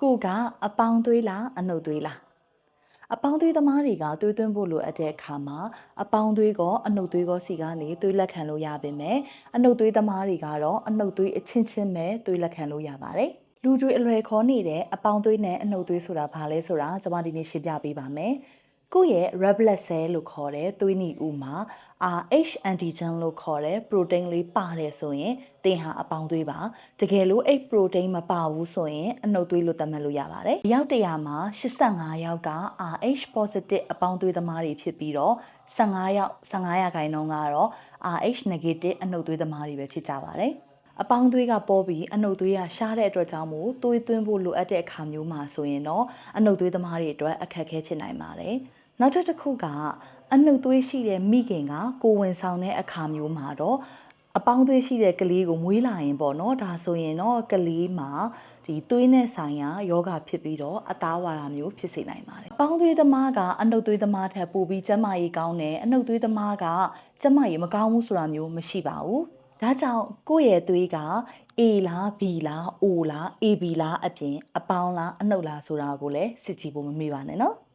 ကိုကအပေါင်းသွေးလားအနှုတ်သွေးလားအပေါင်းသွေးသမားတွေကသွေးသွင်းဖို့လိုအပ်တဲ့အခါမှာအပေါင်းသွေးကအနှုတ်သွေးကောစီကနေသွေးလက်ခံလို့ရပါမယ်အနှုတ်သွေးသမားတွေကတော့အနှုတ်သွေးအချင်းချင်းပဲသွေးလက်ခံလို့ရပါတယ်လူတွေအလွယ်ခေါ်နေတဲ့အပေါင်းသွေးနဲ့အနှုတ်သွေးဆိုတာဘာလဲဆိုတာကျွန်မဒီနေ့ရှင်းပြပေးပါမယ် ကိုယ့်ရဲ့ red blood cell လို့ခေါ်တဲ့သွေးနီဦးမှာ RH antigen လို့ခေါ်တဲ့ protein လေးပါတယ်ဆိုရင်သင်ဟာအပေါင်းသွေးပါတကယ်လို့အဲ့ protein မပါဘူးဆိုရင်အနှုတ်သွေးလို့သတ်မှတ်လို့ရပါတယ်။ရောက်တရာမှာ85ယောက်က RH positive အပေါင်းသွေးသမားတွေဖြစ်ပြီးတော့15ယောက်15ရာခိုင်နှုန်းကတော့ RH negative အနှုတ်သွေးသမားတွေပဲဖြစ်ကြပါတယ်။ အပေါင်းသွေးကပေါ်ပြီးအနှုတ်သွေးကရှားတဲ့အတွက်ကြောင့်မို့သွေးသွင်းဖို့လိုအပ်တဲ့အခါမျိုးမှာဆိုရင်တော့အနှုတ်သွေးသမားတွေအတွက်အခက်အခဲဖြစ်နိုင်ပါတယ်။နောက်တစ်ခုကအနှုတ်သွေးရှိတဲ့မိခင်ကကိုဝင်ဆောင်တဲ့အခါမျိုးမှာတော့အပေါင်းသွေးရှိတဲ့ကလေးကိုမွေးလာရင်ပေါ့နော်ဒါဆိုရင်တော့ကလေးမှာဒီသွေးနဲ့ဆိုင်ရာယောဂဖြစ်ပြီးတော့အသားဝါဒမျိုးဖြစ်စေနိုင်ပါတယ်။အပေါင်းသွေးသမားကအနှုတ်သွေးသမားထက်ပိုပြီးကျန်းမာရေးကောင်းတယ်အနှုတ်သွေးသမားကကျန်းမာရေးမကောင်းဘူးဆိုတာမျိုးမရှိပါဘူး။ ဒါကြောင့်ကိုယ့်ရဲ့သွေးက A လား B လား O လား AB လားအပြင်အပေါင်းလားအနှုတ်လားဆိုတာကိုလည်းစစ်ကြည့်ဖို့မမေ့ပါနဲ့နော်။